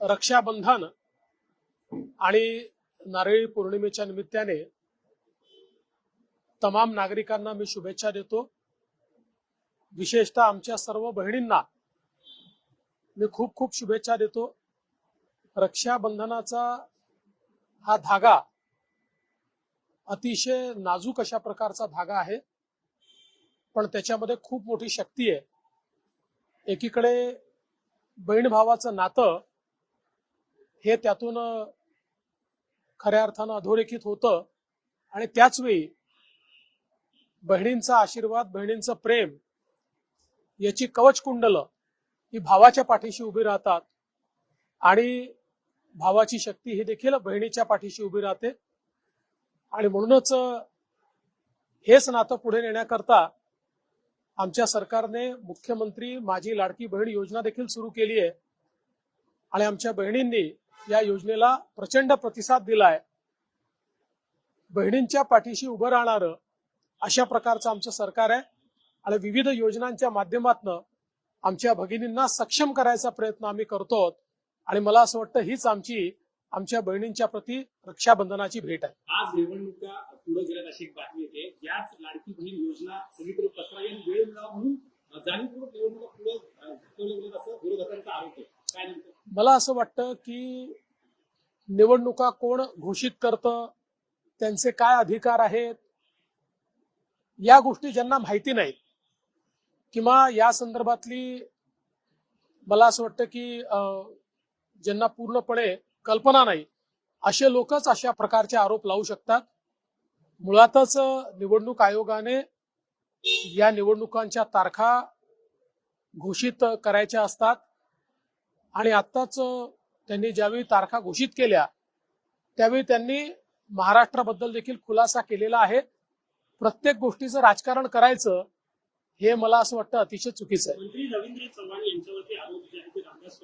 रक्षाबंधन आणि नारळी पौर्णिमेच्या निमित्ताने तमाम नागरिकांना मी शुभेच्छा देतो. विशेषतः आमच्या सर्व बहिणींना मी खूप खूप शुभेच्छा देतो. रक्षाबंधनाचा हा धागा अतिशय नाजूक अशा प्रकारचा धागा आहे. पण त्याच्यामध्ये खूप मोठी शक्ती आहे. एकीकडे बहीण भावाचं नातं हे त्यातून खऱ्या अर्थानं अधोरेखित होतं. आणि त्याच वेळी बहिणींचा आशीर्वाद बहिणींचं प्रेम याची कवच कुंडलं ही भावाच्या पाठीशी उभी राहतात. आणि भावाची शक्ती ही देखील बहिणीच्या पाठीशी उभी राहते. आणि म्हणूनच हेच नातं पुढे नेण्याकरता आमच्या सरकारने मुख्यमंत्री माझी लाडकी बहीण योजना देखील सुरू केली आहे. आणि आमच्या बहिणींनी या योजनेला प्रचंड प्रतिसाद दिलाय. बहिणींच्या पाठीशी उभं राहणारं अशा प्रकारचं आमचं सरकार आहे. आणि विविध योजनांच्या माध्यमातून आमच्या भगिनींना सक्षम करायचा प्रयत्न आम्ही करतो आणि मला असं वाटतं हीच आमची आमच्या बहिणींच्या प्रती रक्षाबंधनाची भेट आहे. आज निवडणुका पुढे गेल्यात अशी एक बातमी येते. याच लाडकी बहीण योजना सगळीकडे पसरावी आणि वेळ मिळावा म्हणून जाणीवपूर्वक निवडणुका पुढे ढकलल्या गेल्यात असं विरोधकांचा आरोप आहे. मला असं वाटतं की निवडणुका कोण घोषित करतं त्यांचे काय अधिकार आहेत या गोष्टी ज्यांना माहिती नाहीत. किंवा या संदर्भातली मला असं वाटतं की अं, ज्यांना पूर्णपणे कल्पना नाही असे लोकच अशा प्रकारचे आरोप लावू शकतात. मुळातच निवडणूक आयोगाने या निवडणुकांच्या तारखा घोषित करायच्या असतात. आणि आत्ताच त्यांनी ज्यावेळी तारखा घोषित केल्या त्यावेळी त्यांनी महाराष्ट्राबद्दल देखील खुलासा केलेला आहे. प्रत्येक गोष्टीचं राजकारण करायचं हे मला असं वाटतं अतिशय चुकीचं आहे. मंत्री रवींद्र चव्हाण यांच्यावरती आरोप जे आहेत ते रामदास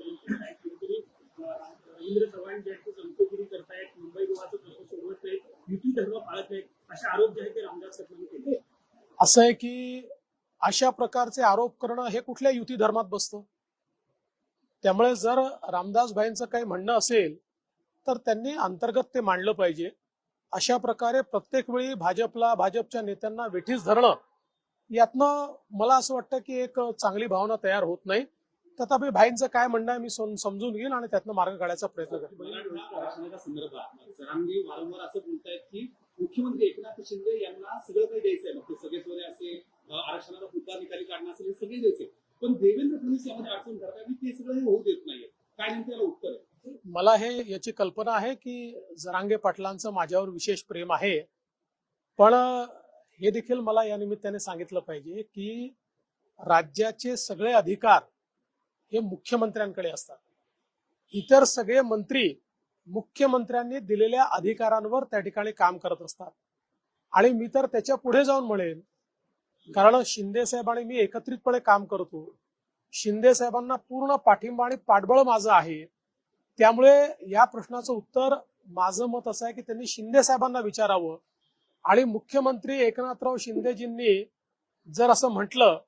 रवींद्र चव्हाण जे आहेत ते करतायत. मुंबई गोवाचा प्रश्न सोडवत नाहीत. युती धर्म पाळत नाहीत. असे आरोप जे आहेत ते रामदास केले असं आहे की अशा प्रकारचे आरोप करणं हे कुठल्या युती धर्मात बसतं? त्यामुळे जर रामदास भाईंचं काही म्हणणं असेल तर त्यांनी अंतर्गत ते मांडलं पाहिजे. अशा प्रकारे प्रत्येक वेळी भाजपला भाजपच्या नेत्यांना वेठीस धरणं यातनं मला असं वाटतं की एक चांगली भावना तयार होत नाही. तथापि भाईंचं काय म्हणणं आहे मी समजून घेईन आणि त्यातनं मार्ग काढायचा प्रयत्न करेन. मुख्यमंत्री एकनाथ शिंदे यांना सगळं काही द्यायचंय. मग ते सगळे असे अं, आरक्षणाचा मुद्दा निकाली काढणं असेल हे सगळे द्यायचे पण देवेंद्र फडणवीस यामध्ये अडचण करतात की ते सगळं हे होऊ देत नाहीये. काय नेमकं याला उत्तर आहे? मला हे याची कल्पना आहे की जरांगे पाटलांचं माझ्यावर विशेष प्रेम आहे. पण हे देखील मला या निमित्ताने सांगितलं पाहिजे की राज्याचे सगळे अधिकार हे मुख्यमंत्र्यांकडे असतात. इतर सगळे मंत्री मुख्यमंत्र्यांनी दिलेल्या अधिकारांवर त्या ठिकाणी काम करत असतात. आणि मी तर त्याच्या पुढे जाऊन म्हणेन कारण शिंदे साहेब आणि मी एकत्रितपणे काम करतो. शिंदे साहेबांना पूर्ण पाठिंबा आणि पाठबळ माझं आहे. त्यामुळे या प्रश्नाचं उत्तर माझं मत असं आहे की त्यांनी शिंदे साहेबांना विचारावं. आणि मुख्यमंत्री एकनाथराव शिंदेजींनी जर असं म्हटलं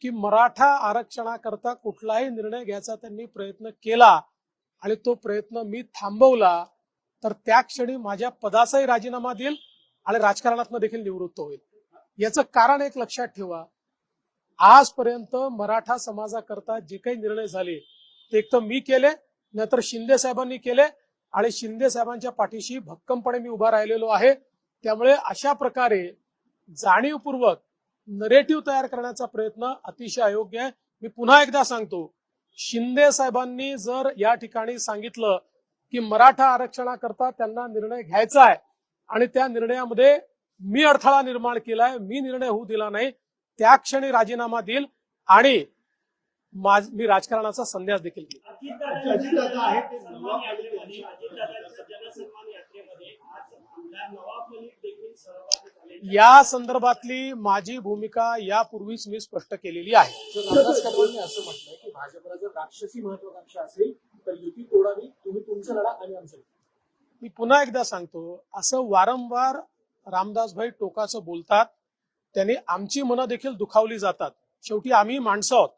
की मराठा आरक्षणाकरता कुठलाही निर्णय घ्यायचा त्यांनी प्रयत्न केला आणि तो प्रयत्न मी थांबवला तर त्या क्षणी माझ्या पदाचाही राजीनामा देईल आणि राजकारणातनं देखील निवृत्त होईल. याचं कारण एक लक्षात ठेवा. आजपर्यंत मराठा समाजाकरता जे काही निर्णय झाले ते एक तर मी केले नाहीतर शिंदे साहेबांनी केले आणि शिंदे साहेबांच्या पाठीशी भक्कमपणे मी उभा राहिलेलो आहे. त्यामुळे अशा प्रकारे जाणीवपूर्वक नरेटिव्ह तयार करण्याचा प्रयत्न अतिशय अयोग्य आहे. मी पुन्हा एकदा सांगतो शिंदे साहेबांनी जर या ठिकाणी सांगितलं की मराठा आरक्षणाकरता त्यांना निर्णय घ्यायचा आहे आणि त्या निर्णयामध्ये मी अडथळा निर्माण केलाय मी निर्णय होऊ दिला नाही त्या क्षणी राजीनामा देईल आणि मी राजकारणाचा संन्यास देखील या संदर्भातली माझी भूमिका यापूर्वीच मी स्पष्ट केलेली आहे असं म्हटलंय की भाजपला जर राक्षसी महत्वाकांक्षा असेल तर युती तोडावी तुम्ही तुमचं लढा आणि आमचं. मी पुन्हा एकदा सांगतो असं वारंवार रामदासभाई टोकाचं बोलतात. त्यांनी आमची मनं देखील दुखावली जातात. शेवटी आम्ही माणसं आहोत.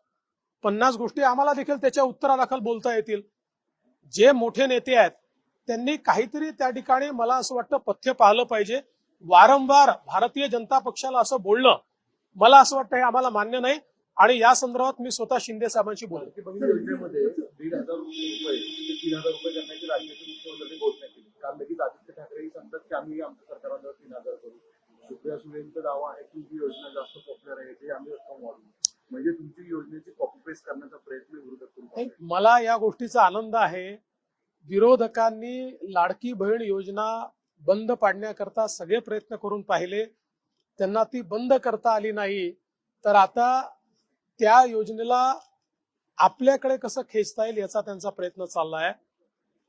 पन्नास गोष्टी आम्हाला देखील त्याच्या उत्तरादाखल बोलता येतील. जे मोठे नेते आहेत त्यांनी काहीतरी त्या ठिकाणी मला असं वाटतं पथ्य पाहिलं पाहिजे. वारंवार भारतीय जनता पक्षाला असं बोलणं मला असं वाटतं हे आम्हाला मान्य नाही. आणि या संदर्भात मी स्वतः शिंदे साहेबांशी बोलतो दावा आहे ही योजना जास्त पॉप्युलर आहे ते आम्ही रक्कम वाढवू म्हणजे तुमची योजनेची कॉपी पेस्ट करण्याचा प्रयत्न विरोधक मला या गोष्टीचा आनंद आहे. विरोधकांनी लाडकी बहीण योजना बंद पाडण्याकरता सगळे प्रयत्न करून पाहिले. त्यांना ती बंद करता आली नाही. तर आता त्या योजनेला आपल्याकडे कसं खेचता येईल याचा त्यांचा प्रयत्न चालला आहे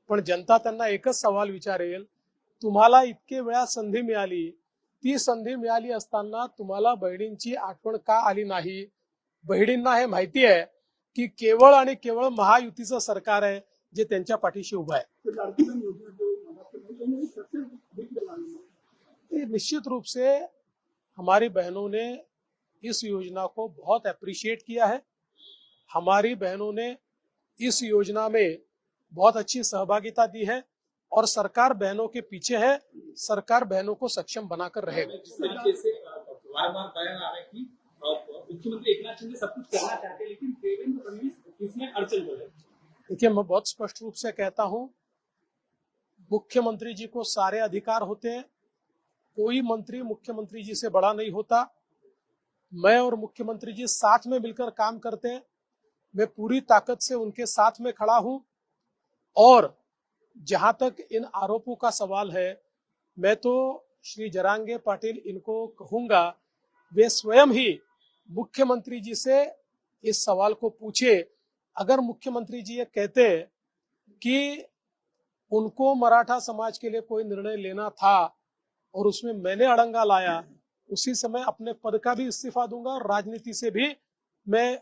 पण जनता त्यांना एकच सवाल विचारेल. तुम्हाला इतके वेळा संधी मिळाली. ती संधी मिळाली असताना तुम्हाला बहिणींची आठवण का आली नाही? बहिणींना हे माहिती आहे की केवळ आणि केवळ महायुतीचं सरकार आहे जे त्यांच्या पाठीशी उभं आहे. निश्चित रूप से हमारी बहनों ने इस योजना को बहुत अप्रिशिएट किया है। हमारी बहनों ने इस योजना में बहुत अच्छी सहभागिता दी है। और सरकार बहनों के पीछे है सरकार बहनों को सक्षम बनाकर रहेगा। देखिए मैं बहुत स्पष्ट रूप से कहता हूँ मुख्यमंत्री जी को सारे अधिकार होते हैं कोई मंत्री मुख्यमंत्री जी से बड़ा नहीं होता। मैं और मुख्यमंत्री जी साथ में मिलकर काम करते हैं मैं पूरी ताकत से उनके साथ में खड़ा हूँ और जहाँ तक इन आरोपों का सवाल है, मैं तो श्री जरांगे पाटिल इनको कहूँगा, वे स्वयं ही मुख्यमंत्री जी से इस सवाल को पूछे। अगर मुख्यमंत्री जी ये कहते कि उनको मराठा समाज के लिए कोई निर्णय लेना था और उसमें मैंने अड़ंगा लाया, उसी समय अपने पद का भी इस्तीफा दूँगा और राजनीति से भी मैं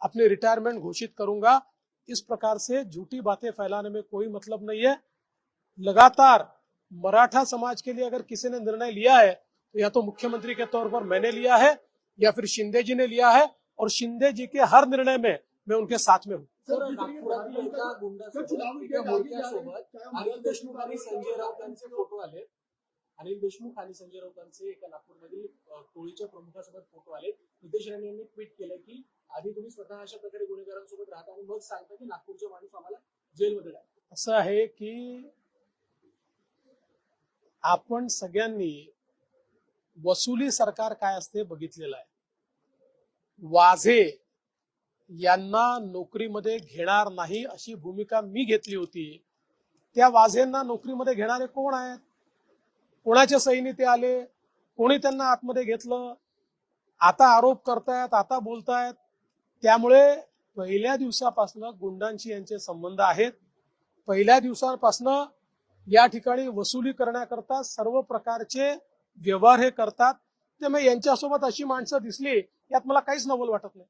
अपने रिटायरमेंट घोषित करूँगा। इस प्रकार से झूठी बातें फैलाने में कोई मतलब नहीं है। लगातार मराठा समाज के लिए अगर किसी ने निर्णय लिया है तो या तो मुख्यमंत्री के तौर पर मैंने लिया है या फिर शिंदे जी ने लिया है और शिंदे जी के हर निर्णय में मैं उनके साथ में हूँ। फ़ोटो आले. अनिल देशमुख आणि संजय राऊतांचे एका नागपूरमधील टोळीच्या प्रमुखासोबत फ़ोटो आले. नितेश राणे यांनी ट्विट केलं की आधी तुम्ही स्वतः अशा प्रकारे गुन्हेगारांसोबत राहता आणि मग सांगता की नागपूरचे माणूस आम्हाला जेलमध्ये असं आहे की आपण सगळ्यांनी वसुली सरकार काय असते बघितलेलं आहे. वाझे यांना नोकरीमध्ये घेणार नाही अशी भूमिका मी घेतली होती. त्या वाझेंना नोकरीमध्ये घेणारे कोण आहेत? कोणाच्या सैनी ते आले? कोणी त्यांना आतमध्ये घेतलं? आता आरोप करतायत आता बोलतायत. त्यामुळे पहिल्या दिवसापासून गुंडांशी यांचे संबंध आहेत. पहिल्या दिवसापासनं या ठिकाणी वसुली करण्याकरता सर्व प्रकारचे व्यवहार हे करतात. त्यामुळे यांच्यासोबत अशी माणसं दिसली यात मला काहीच नवल वाटत नाही.